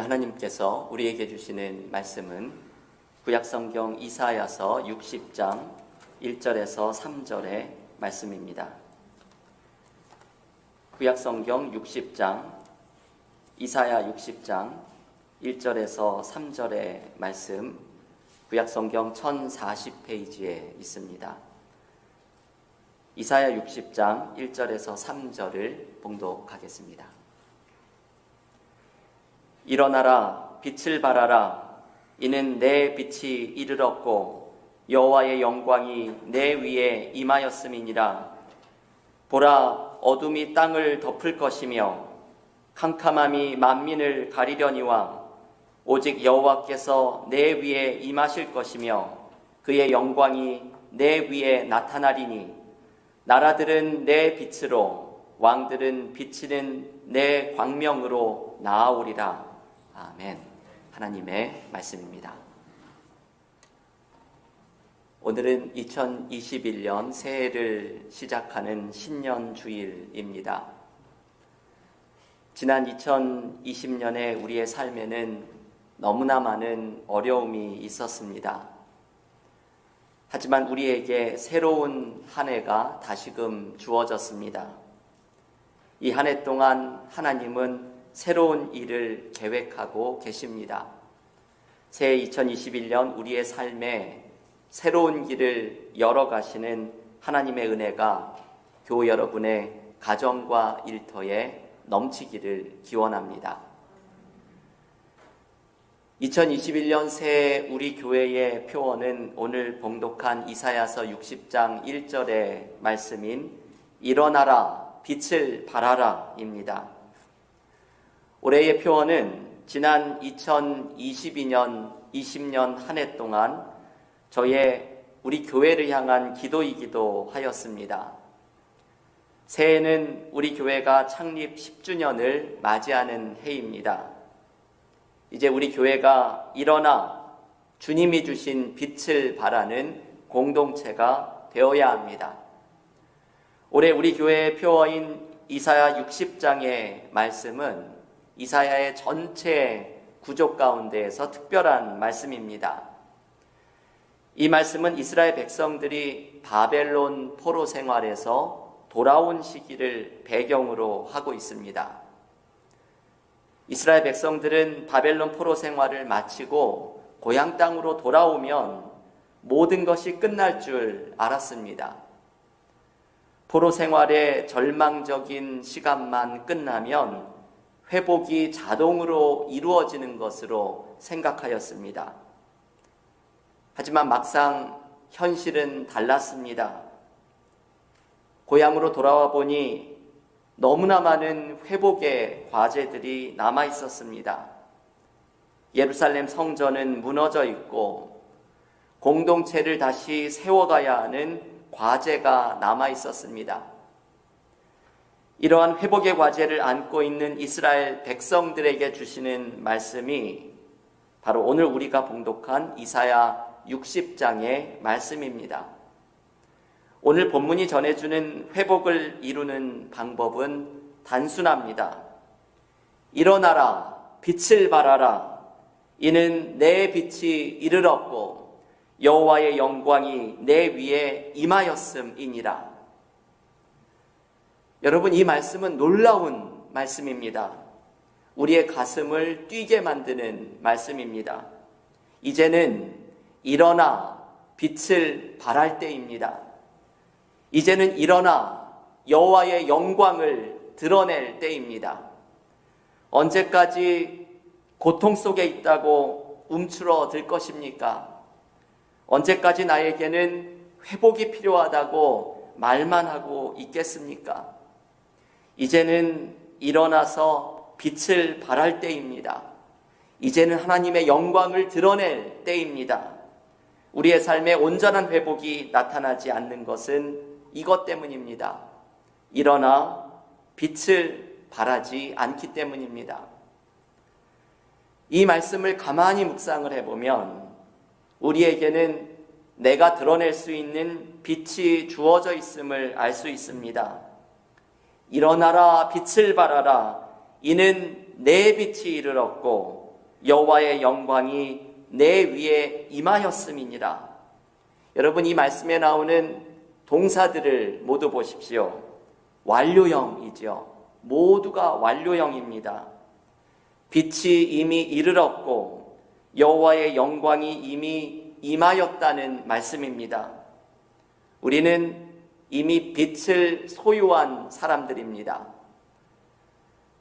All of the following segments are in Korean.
오늘 하나님께서 우리에게 주시는 말씀은 구약성경 이사야서 60장 1절에서 3절의 말씀입니다. 구약성경 60장 이사야 60장 1절에서 3절의 말씀 구약성경 1040페이지에 있습니다. 이사야 60장 1절에서 3절을 봉독하겠습니다. 일어나라 빛을 발하라. 이는 내 빛이 이르렀고 여호와의 영광이 내 위에 임하였음이니라. 보라 어둠이 땅을 덮을 것이며 캄캄함이 만민을 가리려니와 오직 여호와께서 내 위에 임하실 것이며 그의 영광이 내 위에 나타나리니 나라들은 내 빛으로 왕들은 비치는 내 광명으로 나아오리라 아멘. 하나님의 말씀입니다. 오늘은 2021년 새해를 시작하는 신년 주일입니다. 지난 2020년에 우리의 삶에는 너무나 많은 어려움이 있었습니다. 하지만 우리에게 새로운 한 해가 다시금 주어졌습니다. 이 한 해 동안 하나님은 새로운 일을 계획하고 계십니다. 새해 2021년 우리의 삶에 새로운 길을 열어가시는 하나님의 은혜가 교우 여러분의 가정과 일터에 넘치기를 기원합니다. 2021년 새해 우리 교회의 표어는 오늘 봉독한 이사야서 60장 1절의 말씀인 일어나라 빛을 발하라입니다. 올해의 표어는 지난 2022년 20년 한 해 동안 저의 우리 교회를 향한 기도이기도 하였습니다. 새해는 우리 교회가 창립 10주년을 맞이하는 해입니다. 이제 우리 교회가 일어나 주님이 주신 빛을 바라는 공동체가 되어야 합니다. 올해 우리 교회의 표어인 이사야 60장의 말씀은 이사야의 전체 구조 가운데에서 특별한 말씀입니다. 이 말씀은 이스라엘 백성들이 바벨론 포로 생활에서 돌아온 시기를 배경으로 하고 있습니다. 이스라엘 백성들은 바벨론 포로 생활을 마치고 고향 땅으로 돌아오면 모든 것이 끝날 줄 알았습니다. 포로 생활의 절망적인 시간만 끝나면 회복이 자동으로 이루어지는 것으로 생각하였습니다. 하지만 막상 현실은 달랐습니다. 고향으로 돌아와 보니 너무나 많은 회복의 과제들이 남아 있었습니다. 예루살렘 성전은 무너져 있고 공동체를 다시 세워가야 하는 과제가 남아 있었습니다. 이러한 회복의 과제를 안고 있는 이스라엘 백성들에게 주시는 말씀이 바로 오늘 우리가 봉독한 이사야 60장의 말씀입니다. 오늘 본문이 전해주는 회복을 이루는 방법은 단순합니다. 일어나라, 빛을 발하라. 이는 내 빛이 이르렀고 여호와의 영광이 내 위에 임하였음이니라. 여러분 이 말씀은 놀라운 말씀입니다. 우리의 가슴을 뛰게 만드는 말씀입니다. 이제는 일어나 빛을 발할 때입니다. 이제는 일어나 여호와의 영광을 드러낼 때입니다. 언제까지 고통 속에 있다고 움츠러들 것입니까? 언제까지 나에게는 회복이 필요하다고 말만 하고 있겠습니까? 이제는 일어나서 빛을 발할 때입니다. 이제는 하나님의 영광을 드러낼 때입니다. 우리의 삶에 온전한 회복이 나타나지 않는 것은 이것 때문입니다. 일어나 빛을 발하지 않기 때문입니다. 이 말씀을 가만히 묵상을 해보면 우리에게는 내가 드러낼 수 있는 빛이 주어져 있음을 알 수 있습니다. 일어나라 빛을 발하라 이는 내 빛이 이르렀고 여호와의 영광이 내 위에 임하였음이니라. 여러분 이 말씀에 나오는 동사들을 모두 보십시오. 완료형이지요. 모두가 완료형입니다. 빛이 이미 이르렀고 여호와의 영광이 이미 임하였다는 말씀입니다. 우리는 이미 빛을 소유한 사람들입니다.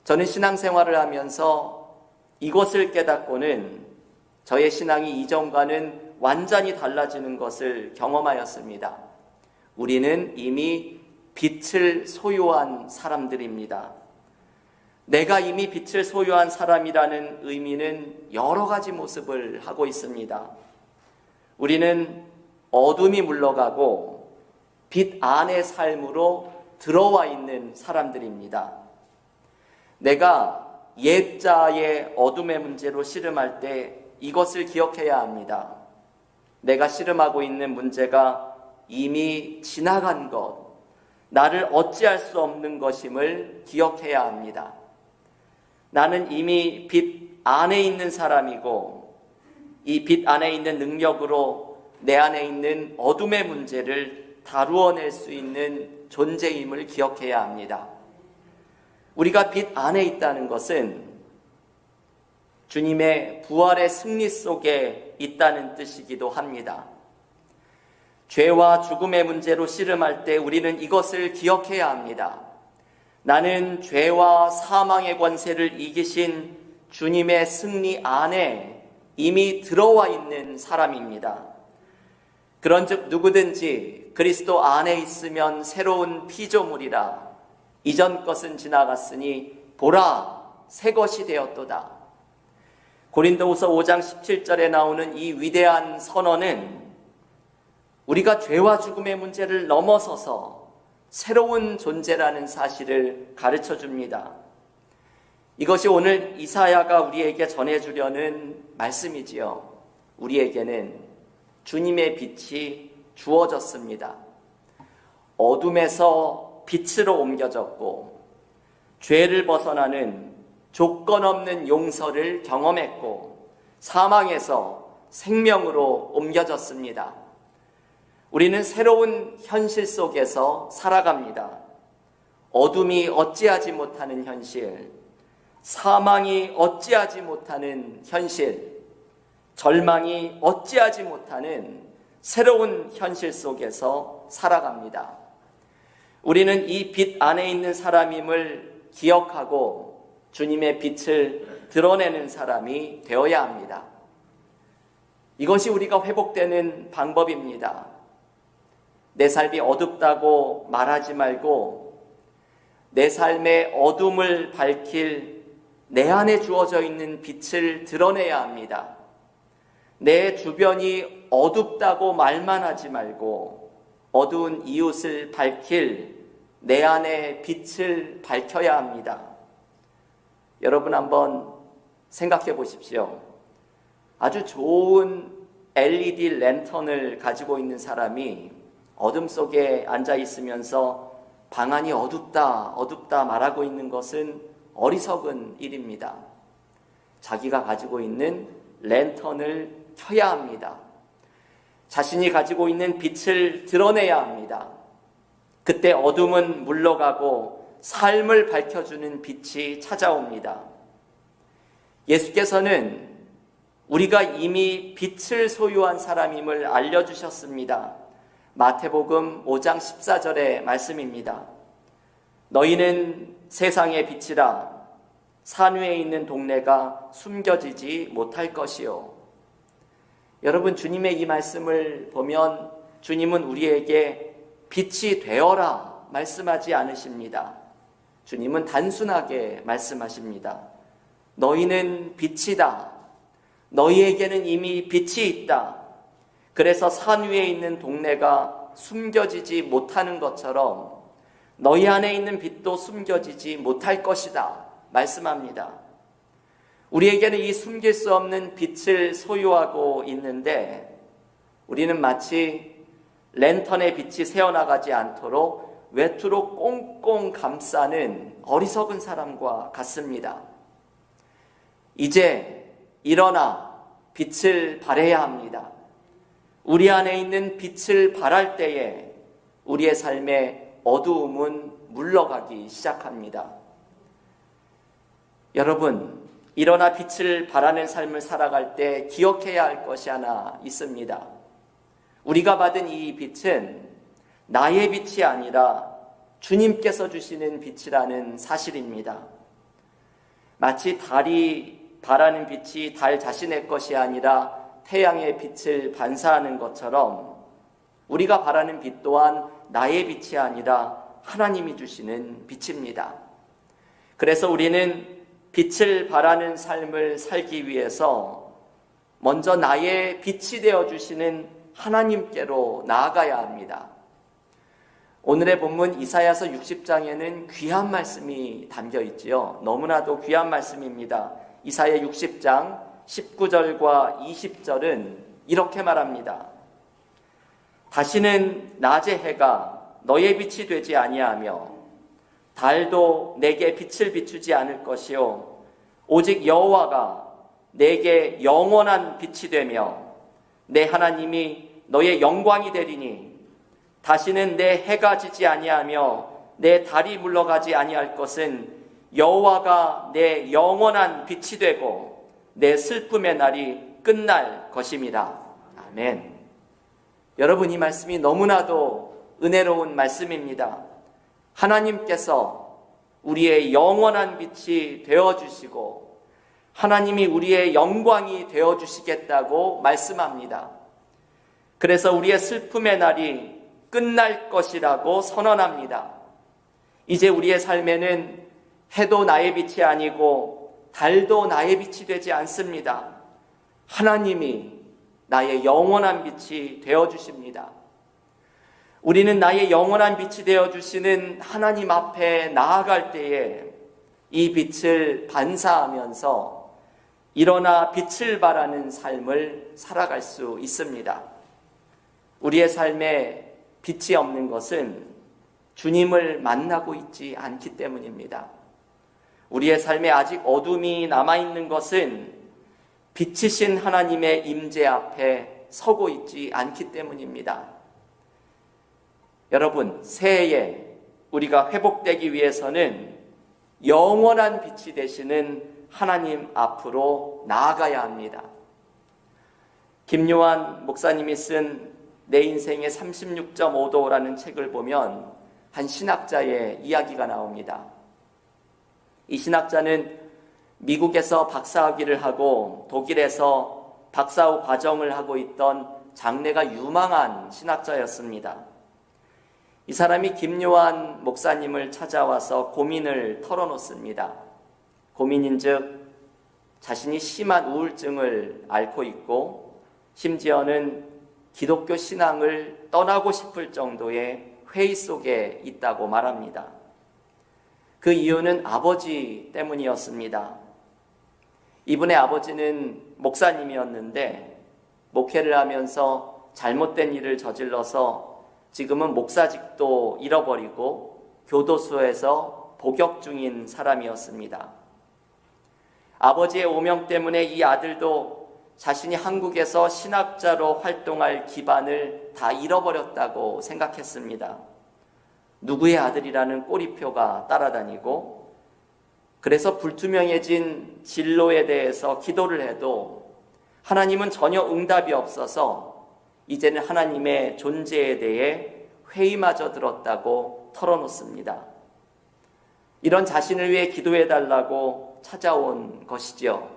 저는 신앙생활을 하면서 이것을 깨닫고는 저의 신앙이 이전과는 완전히 달라지는 것을 경험하였습니다. 우리는 이미 빛을 소유한 사람들입니다. 내가 이미 빛을 소유한 사람이라는 의미는 여러 가지 모습을 하고 있습니다. 우리는 어둠이 물러가고 빛 안의 삶으로 들어와 있는 사람들입니다. 내가 옛자의 어둠의 문제로 씨름할 때 이것을 기억해야 합니다. 내가 씨름하고 있는 문제가 이미 지나간 것, 나를 어찌할 수 없는 것임을 기억해야 합니다. 나는 이미 빛 안에 있는 사람이고 이 빛 안에 있는 능력으로 내 안에 있는 어둠의 문제를 다루어낼 수 있는 존재임을 기억해야 합니다. 우리가 빛 안에 있다는 것은 주님의 부활의 승리 속에 있다는 뜻이기도 합니다. 죄와 죽음의 문제로 씨름할 때 우리는 이것을 기억해야 합니다. 나는 죄와 사망의 권세를 이기신 주님의 승리 안에 이미 들어와 있는 사람입니다. 그런즉 누구든지 그리스도 안에 있으면 새로운 피조물이라 이전 것은 지나갔으니 보라 새 것이 되었도다. 고린도후서 5장 17절에 나오는 이 위대한 선언은 우리가 죄와 죽음의 문제를 넘어서서 새로운 존재라는 사실을 가르쳐 줍니다. 이것이 오늘 이사야가 우리에게 전해 주려는 말씀이지요. 우리에게는 주님의 빛이 주어졌습니다. 어둠에서 빛으로 옮겨졌고, 죄를 벗어나는 조건 없는 용서를 경험했고, 사망에서 생명으로 옮겨졌습니다. 우리는 새로운 현실 속에서 살아갑니다. 어둠이 어찌하지 못하는 현실, 사망이 어찌하지 못하는 현실, 절망이 어찌하지 못하는 새로운 현실 속에서 살아갑니다. 우리는 이 빛 안에 있는 사람임을 기억하고 주님의 빛을 드러내는 사람이 되어야 합니다. 이것이 우리가 회복되는 방법입니다. 내 삶이 어둡다고 말하지 말고 내 삶의 어둠을 밝힐 내 안에 주어져 있는 빛을 드러내야 합니다. 내 주변이 어둡다고 말만 하지 말고 어두운 이웃을 밝힐 내 안에 빛을 밝혀야 합니다. 여러분 한번 생각해 보십시오. 아주 좋은 LED 랜턴을 가지고 있는 사람이 어둠 속에 앉아 있으면서 방 안이 어둡다, 어둡다 말하고 있는 것은 어리석은 일입니다. 자기가 가지고 있는 랜턴을 켜야 합니다. 자신이 가지고 있는 빛을 드러내야 합니다. 그때 어둠은 물러가고 삶을 밝혀주는 빛이 찾아옵니다. 예수께서는 우리가 이미 빛을 소유한 사람임을 알려주셨습니다. 마태복음 5장 14절의 말씀입니다. 너희는 세상의 빛이라 산 위에 있는 동네가 숨겨지지 못할 것이요. 여러분 주님의 이 말씀을 보면 주님은 우리에게 빛이 되어라 말씀하지 않으십니다. 주님은 단순하게 말씀하십니다. 너희는 빛이다. 너희에게는 이미 빛이 있다. 그래서 산 위에 있는 동네가 숨겨지지 못하는 것처럼 너희 안에 있는 빛도 숨겨지지 못할 것이다. 말씀합니다. 우리에게는 이 숨길 수 없는 빛을 소유하고 있는데 우리는 마치 랜턴의 빛이 새어나가지 않도록 외투로 꽁꽁 감싸는 어리석은 사람과 같습니다. 이제 일어나 빛을 발해야 합니다. 우리 안에 있는 빛을 발할 때에 우리의 삶의 어두움은 물러가기 시작합니다. 여러분, 일어나 빛을 발하는 삶을 살아갈 때 기억해야 할 것이 하나 있습니다. 우리가 받은 이 빛은 나의 빛이 아니라 주님께서 주시는 빛이라는 사실입니다. 마치 달이 발하는 빛이 달 자신의 것이 아니라 태양의 빛을 반사하는 것처럼 우리가 바라는 빛 또한 나의 빛이 아니라 하나님이 주시는 빛입니다. 그래서 우리는 빛을 발하는 삶을 살기 위해서 먼저 나의 빛이 되어 주시는 하나님께로 나아가야 합니다. 오늘의 본문 이사야서 60장에는 귀한 말씀이 담겨 있지요. 너무나도 귀한 말씀입니다. 이사야 60장 19절과 20절은 이렇게 말합니다. 다시는 낮의 해가 너의 빛이 되지 아니하며 달도 내게 빛을 비추지 않을 것이요 오직 여호와가 내게 영원한 빛이 되며 내 하나님이 너의 영광이 되리니 다시는 내 해가 지지 아니하며 내 달이 물러가지 아니할 것은 여호와가 내 영원한 빛이 되고 내 슬픔의 날이 끝날 것입니다. 아멘. 여러분 이 말씀이 너무나도 은혜로운 말씀입니다. 하나님께서 우리의 영원한 빛이 되어 주시고 하나님이 우리의 영광이 되어 주시겠다고 말씀합니다. 그래서 우리의 슬픔의 날이 끝날 것이라고 선언합니다. 이제 우리의 삶에는 해도 나의 빛이 아니고 달도 나의 빛이 되지 않습니다. 하나님이 나의 영원한 빛이 되어 주십니다. 우리는 나의 영원한 빛이 되어 주시는 하나님 앞에 나아갈 때에 이 빛을 반사하면서 일어나 빛을 발하는 삶을 살아갈 수 있습니다. 우리의 삶에 빛이 없는 것은 주님을 만나고 있지 않기 때문입니다. 우리의 삶에 아직 어둠이 남아있는 것은 빛이신 하나님의 임재 앞에 서고 있지 않기 때문입니다. 여러분, 새해에 우리가 회복되기 위해서는 영원한 빛이 되시는 하나님 앞으로 나아가야 합니다. 김요한 목사님이 쓴 내 인생의 36.5도라는 책을 보면 한 신학자의 이야기가 나옵니다. 이 신학자는 미국에서 박사학위를 하고 독일에서 박사후 과정을 하고 있던 장래가 유망한 신학자였습니다. 이 사람이 김요한 목사님을 찾아와서 고민을 털어놓습니다. 고민인즉 자신이 심한 우울증을 앓고 있고 심지어는 기독교 신앙을 떠나고 싶을 정도의 회의 속에 있다고 말합니다. 그 이유는 아버지 때문이었습니다. 이분의 아버지는 목사님이었는데 목회를 하면서 잘못된 일을 저질러서 지금은 목사직도 잃어버리고 교도소에서 복역 중인 사람이었습니다. 아버지의 오명 때문에 이 아들도 자신이 한국에서 신학자로 활동할 기반을 다 잃어버렸다고 생각했습니다. 누구의 아들이라는 꼬리표가 따라다니고 그래서 불투명해진 진로에 대해서 기도를 해도 하나님은 전혀 응답이 없어서 이제는 하나님의 존재에 대해 회의마저 들었다고 털어놓습니다. 이런 자신을 위해 기도해 달라고 찾아온 것이지요.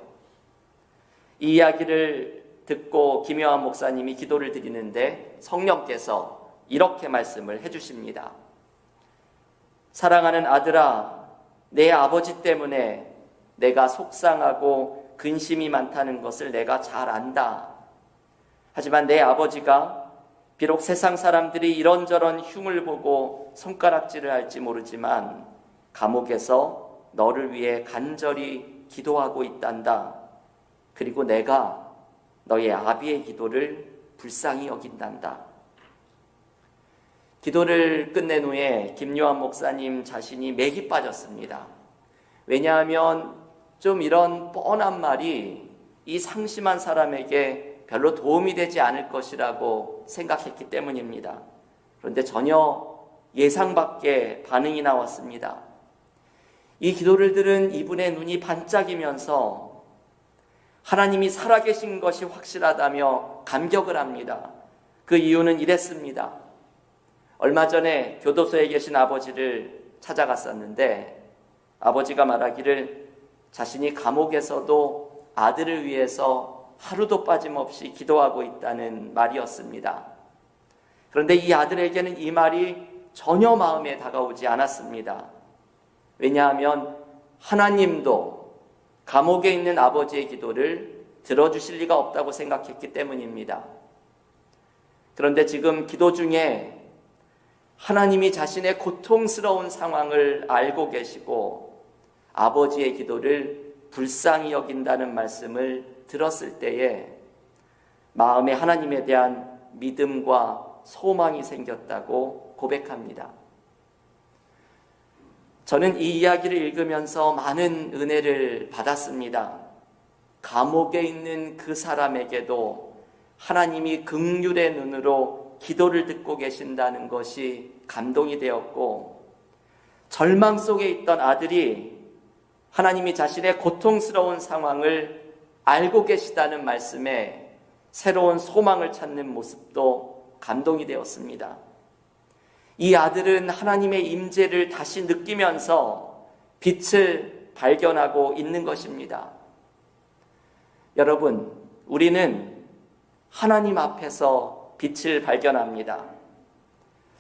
이 이야기를 듣고 김여한 목사님이 기도를 드리는데 성령께서 이렇게 말씀을 해주십니다. 사랑하는 아들아, 내 아버지 때문에 내가 속상하고 근심이 많다는 것을 내가 잘 안다. 하지만 내 아버지가 비록 세상 사람들이 이런저런 흉을 보고 손가락질을 할지 모르지만 감옥에서 너를 위해 간절히 기도하고 있단다. 그리고 내가 너의 아비의 기도를 불쌍히 여긴단다. 기도를 끝낸 후에 김요한 목사님 자신이 맥이 빠졌습니다. 왜냐하면 좀 이런 뻔한 말이 이 상심한 사람에게 별로 도움이 되지 않을 것이라고 생각했기 때문입니다. 그런데 전혀 예상 밖의 반응이 나왔습니다. 이 기도를 들은 이분의 눈이 반짝이면서 하나님이 살아계신 것이 확실하다며 감격을 합니다. 그 이유는 이랬습니다. 얼마 전에 교도소에 계신 아버지를 찾아갔었는데 아버지가 말하기를 자신이 감옥에서도 아들을 위해서 하루도 빠짐없이 기도하고 있다는 말이었습니다. 그런데 이 아들에게는 이 말이 전혀 마음에 다가오지 않았습니다. 왜냐하면 하나님도 감옥에 있는 아버지의 기도를 들어주실 리가 없다고 생각했기 때문입니다. 그런데 지금 기도 중에 하나님이 자신의 고통스러운 상황을 알고 계시고 아버지의 기도를 불쌍히 여긴다는 말씀을 들었을 때에 마음에 하나님에 대한 믿음과 소망이 생겼다고 고백합니다. 저는 이 이야기를 읽으면서 많은 은혜를 받았습니다. 감옥에 있는 그 사람에게도 하나님이 극률의 눈으로 기도를 듣고 계신다는 것이 감동이 되었고, 절망 속에 있던 아들이 하나님이 자신의 고통스러운 상황을 알고 계시다는 말씀에 새로운 소망을 찾는 모습도 감동이 되었습니다. 이 아들은 하나님의 임재를 다시 느끼면서 빛을 발견하고 있는 것입니다. 여러분, 우리는 하나님 앞에서 빛을 발견합니다.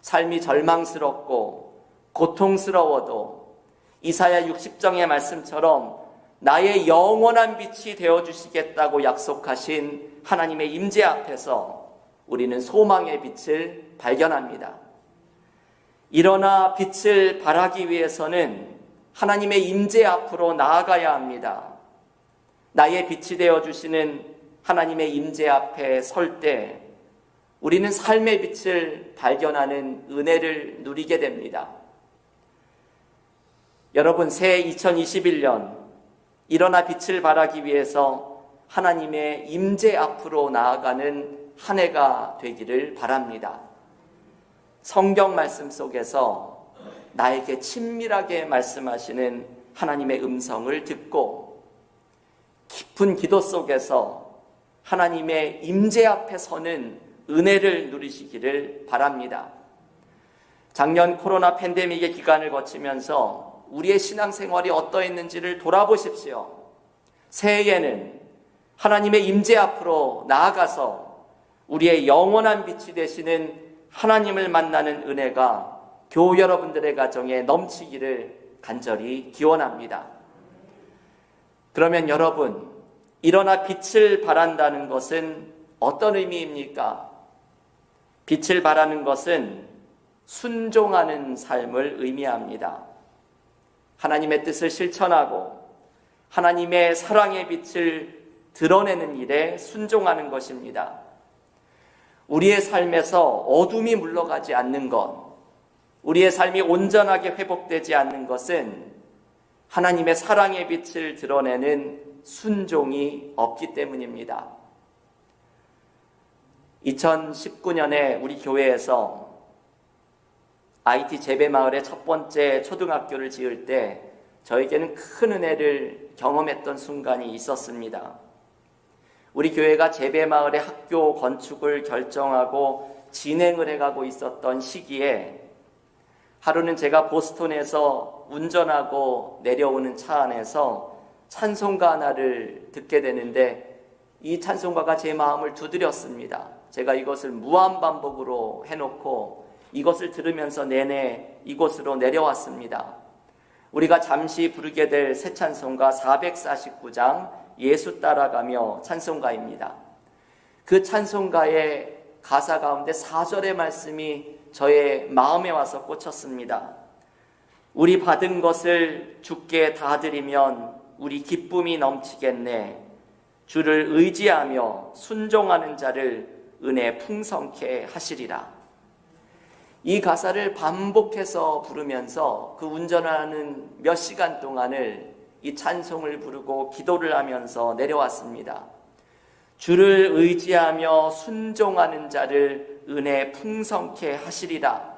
삶이 절망스럽고 고통스러워도 이사야 60장의 말씀처럼 나의 영원한 빛이 되어 주시겠다고 약속하신 하나님의 임재 앞에서 우리는 소망의 빛을 발견합니다. 일어나 빛을 발하기 위해서는 하나님의 임재 앞으로 나아가야 합니다. 나의 빛이 되어 주시는 하나님의 임재 앞에 설 때 우리는 삶의 빛을 발견하는 은혜를 누리게 됩니다. 여러분 새 2021년 일어나 빛을 발하기 위해서 하나님의 임재 앞으로 나아가는 한 해가 되기를 바랍니다. 성경 말씀 속에서 나에게 친밀하게 말씀하시는 하나님의 음성을 듣고 깊은 기도 속에서 하나님의 임재 앞에 서는 은혜를 누리시기를 바랍니다. 작년 코로나 팬데믹의 기간을 거치면서 우리의 신앙생활이 어떠했는지를 돌아보십시오. 새해에는 하나님의 임재 앞으로 나아가서 우리의 영원한 빛이 되시는 하나님을 만나는 은혜가 교우 여러분들의 가정에 넘치기를 간절히 기원합니다. 그러면 여러분, 일어나 빛을 발한다는 것은 어떤 의미입니까? 빛을 발하는 것은 순종하는 삶을 의미합니다. 하나님의 뜻을 실천하고 하나님의 사랑의 빛을 드러내는 일에 순종하는 것입니다. 우리의 삶에서 어둠이 물러가지 않는 것, 우리의 삶이 온전하게 회복되지 않는 것은 하나님의 사랑의 빛을 드러내는 순종이 없기 때문입니다. 2019년에 우리 교회에서 IT 재배 마을의 첫 번째 초등학교를 지을 때 저에게는 큰 은혜를 경험했던 순간이 있었습니다. 우리 교회가 재배 마을의 학교 건축을 결정하고 진행을 해가고 있었던 시기에 하루는 제가 보스턴에서 운전하고 내려오는 차 안에서 찬송가 하나를 듣게 되는데 이 찬송가가 제 마음을 두드렸습니다. 제가 이것을 무한 반복으로 해놓고 이것을 들으면서 내내 이곳으로 내려왔습니다. 우리가 잠시 부르게 될 새 찬송가 449장 예수 따라가며 찬송가입니다. 그 찬송가의 가사 가운데 4절의 말씀이 저의 마음에 와서 꽂혔습니다. 우리 받은 것을 주께 다 드리면 우리 기쁨이 넘치겠네. 주를 의지하며 순종하는 자를 은혜 풍성케 하시리라. 이 가사를 반복해서 부르면서 그 운전하는 몇 시간 동안을 이 찬송을 부르고 기도를 하면서 내려왔습니다. 주를 의지하며 순종하는 자를 은혜 풍성케 하시리라.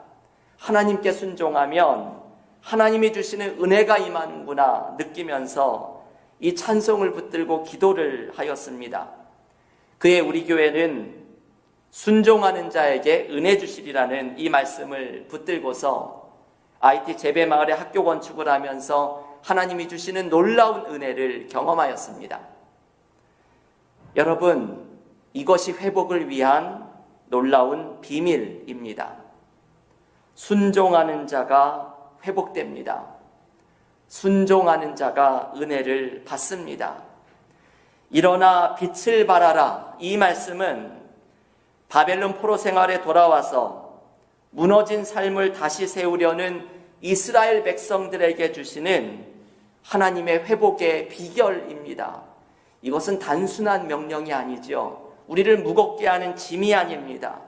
하나님께 순종하면 하나님이 주시는 은혜가 임하는구나 느끼면서 이 찬송을 붙들고 기도를 하였습니다. 그의 우리 교회는 순종하는 자에게 은혜 주시리라는 이 말씀을 붙들고서 IT 재배 마을의 학교 건축을 하면서 하나님이 주시는 놀라운 은혜를 경험하였습니다. 여러분, 이것이 회복을 위한 놀라운 비밀입니다. 순종하는 자가 회복됩니다. 순종하는 자가 은혜를 받습니다. 일어나 빛을 발하라. 이 말씀은 바벨론 포로 생활에 돌아와서 무너진 삶을 다시 세우려는 이스라엘 백성들에게 주시는 하나님의 회복의 비결입니다. 이것은 단순한 명령이 아니죠. 우리를 무겁게 하는 짐이 아닙니다.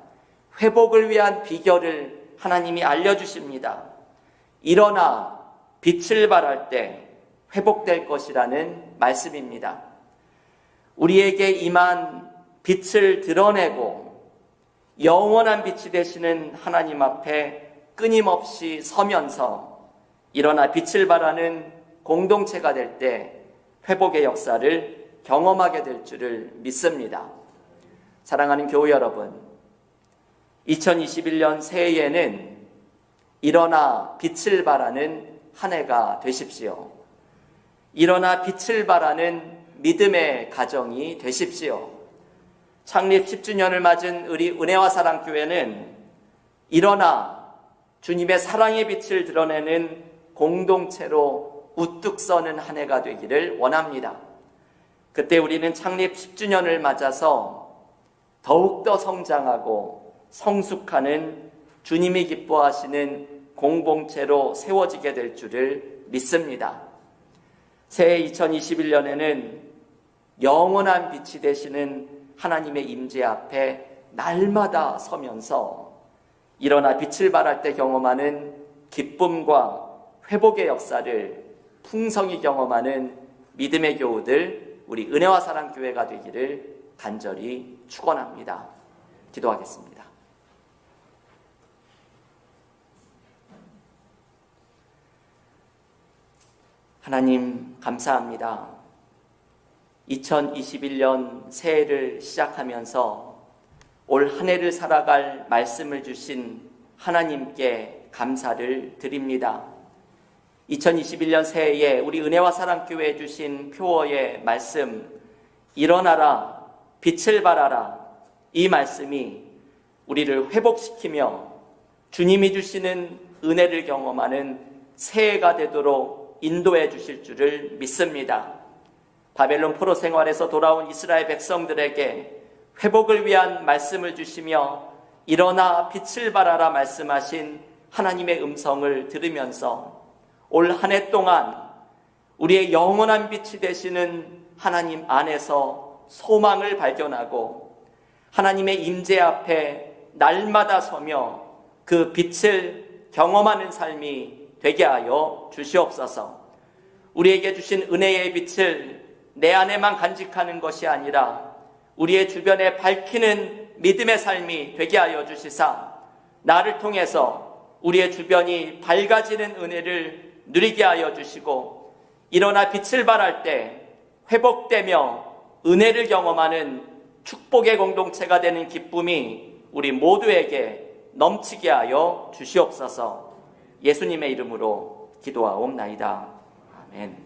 회복을 위한 비결을 하나님이 알려주십니다. 일어나 빛을 발할 때 회복될 것이라는 말씀입니다. 우리에게 임한 빛을 드러내고 영원한 빛이 되시는 하나님 앞에 끊임없이 서면서 일어나 빛을 발하는 공동체가 될 때 회복의 역사를 경험하게 될 줄을 믿습니다. 사랑하는 교우 여러분, 2021년 새해에는 일어나 빛을 발하는 한 해가 되십시오. 일어나 빛을 발하는 믿음의 가정이 되십시오. 창립 10주년을 맞은 우리 은혜와 사랑 교회는 일어나 주님의 사랑의 빛을 드러내는 공동체로 우뚝 서는 한 해가 되기를 원합니다. 그때 우리는 창립 10주년을 맞아서 더욱더 성장하고 성숙하는 주님이 기뻐하시는 공동체로 세워지게 될 줄을 믿습니다. 새해 2021년에는 영원한 빛이 되시는 하나님의 임재 앞에 날마다 서면서 일어나 빛을 발할 때 경험하는 기쁨과 회복의 역사를 풍성히 경험하는 믿음의 교우들 우리 은혜와 사랑 교회가 되기를 간절히 축원합니다. 기도하겠습니다. 하나님 감사합니다. 2021년 새해를 시작하면서 올 한 해를 살아갈 말씀을 주신 하나님께 감사를 드립니다. 2021년 새해에 우리 은혜와 사랑교회에 주신 표어의 말씀, 일어나라, 빛을 발하라, 이 말씀이 우리를 회복시키며 주님이 주시는 은혜를 경험하는 새해가 되도록 인도해 주실 줄을 믿습니다. 바벨론 포로 생활에서 돌아온 이스라엘 백성들에게 회복을 위한 말씀을 주시며 일어나 빛을 발하라 말씀하신 하나님의 음성을 들으면서 올 한 해 동안 우리의 영원한 빛이 되시는 하나님 안에서 소망을 발견하고 하나님의 임재 앞에 날마다 서며 그 빛을 경험하는 삶이 되게 하여 주시옵소서. 우리에게 주신 은혜의 빛을 내 안에만 간직하는 것이 아니라 우리의 주변에 밝히는 믿음의 삶이 되게 하여 주시사 나를 통해서 우리의 주변이 밝아지는 은혜를 누리게 하여 주시고 일어나 빛을 발할 때 회복되며 은혜를 경험하는 축복의 공동체가 되는 기쁨이 우리 모두에게 넘치게 하여 주시옵소서 예수님의 이름으로 기도하옵나이다. 아멘.